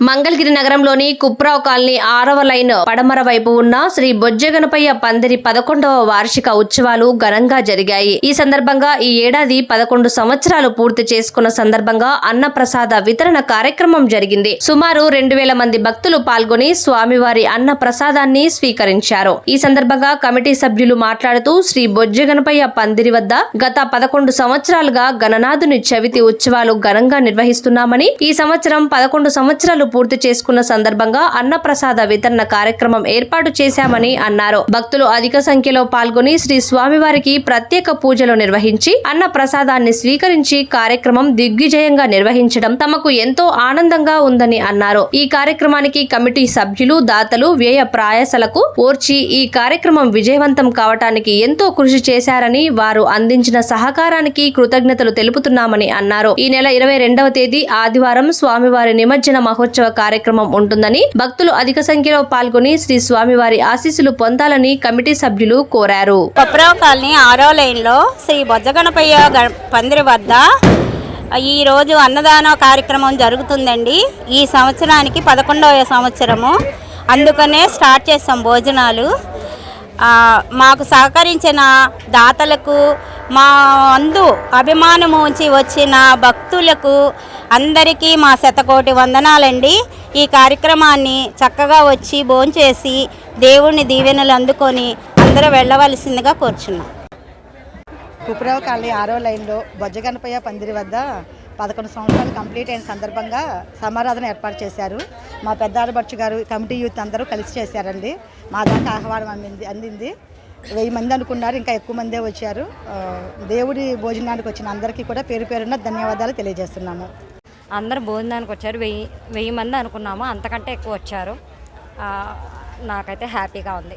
మంగళగిరి నగరంలోని కుప్రావ్ కాలనీ ఆరవ లైన్ పడమర వైపు ఉన్న శ్రీ బొజ్జగనపయ్య పందిరి పదకొండవ వార్షిక ఉత్సవాలు ఘనంగా జరిగాయి. ఈ సందర్భంగా ఈ ఏడాది పదకొండు సంవత్సరాలు పూర్తి చేసుకున్న సందర్భంగా అన్నప్రసాద వితరణ కార్యక్రమం జరిగింది. సుమారు రెండు వేల మంది భక్తులు పాల్గొని స్వామివారి అన్న ప్రసాదాన్ని స్వీకరించారు. ఈ సందర్భంగా కమిటీ సభ్యులు మాట్లాడుతూ శ్రీ బొజ్జగనపయ్య పందిరి వద్ద గత పదకొండు సంవత్సరాలుగా గణనాథుని చవితి ఉత్సవాలు ఘనంగా నిర్వహిస్తున్నామని ఈ సంవత్సరం పదకొండు సంవత్సరాలు పూర్తి చేసుకున్న సందర్భంగా అన్నప్రసాద వితరణ కార్యక్రమం ఏర్పాటు చేశామని అన్నారు. భక్తులు అధిక సంఖ్యలో పాల్గొని శ్రీ స్వామివారికి ప్రత్యేక పూజలు నిర్వహించి అన్న ప్రసాదాన్ని స్వీకరించి కార్యక్రమం దిగ్విజయంగా నిర్వహించడం తమకు ఎంతో ఆనందంగా ఉందని అన్నారు. ఈ కార్యక్రమానికి కమిటీ సభ్యులు దాతలు వ్యయ ప్రాయసలకు ఓర్చి ఈ కార్యక్రమం విజయవంతం కావటానికి ఎంతో కృషి చేశారని వారు అందించిన సహకారానికి కృతజ్ఞతలు తెలుపుతున్నామని అన్నారు. ఈ నెల ఇరవై రెండవ తేదీ ఆదివారం స్వామివారి నిమజ్జన మహోత్సవం కార్యక్రమం ఉంటుందని భక్తులు అధిక సంఖ్యలో పాల్గొని శ్రీ స్వామివారి ఆశీస్సులు పొందాలని కమిటీ సభ్యులు కోరారు. కొప్పరావు కాలనీ ఆరో శ్రీ బొజ్జగణపయ్య పందిరి వద్ద ఈ రోజు అన్నదాన కార్యక్రమం జరుగుతుందండి. ఈ సంవత్సరానికి పదకొండవ సంవత్సరము. అందుకనే స్టార్ట్ చేస్తాం భోజనాలు. మాకు సహకరించిన దాతలకు మా అందు అభిమానము ఉంచి వచ్చిన భక్తులకు అందరికీ మా శతకోటి వందనాలండి. ఈ కార్యక్రమాన్ని చక్కగా వచ్చి భోంచేసి దేవుని దీవెనలు అందుకొని అందరూ వెళ్ళవలసిందిగా కోరుచున్నాం. కుప్రవ కాలనీ ఆరో లైన్లో బొజ్జగనపయ్య పందిరి వద్ద పదకొండు సంవత్సరాలు కంప్లీట్ అయిన సందర్భంగా సమారాధన ఏర్పాటు చేశారు. మా పెద్ద ఆడబడుచు గారు కమిటీ యూత్ అందరూ కలిసి చేశారండి. మా దాకా ఆహ్వానం అందింది అందింది. వెయ్యి మంది అనుకున్నారు ఇంకా ఎక్కువ మందే వచ్చారు. దేవుడి భోజనానికి వచ్చిన అందరికీ కూడా పేరు పేరున ధన్యవాదాలు తెలియజేస్తున్నాము. అందరు భోజనానికి వచ్చారు. వెయ్యి వెయ్యి మంది అనుకున్నాము. అంతకంటే ఎక్కువ వచ్చారు. నాకైతే హ్యాపీగా ఉంది.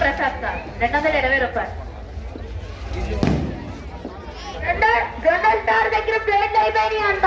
ప్రసాద్ సార్ రెండు వందల ఇరవై రూపాయలు రెండో రెండో దగ్గర ప్లేట్లు అయిపోయినాయి అంట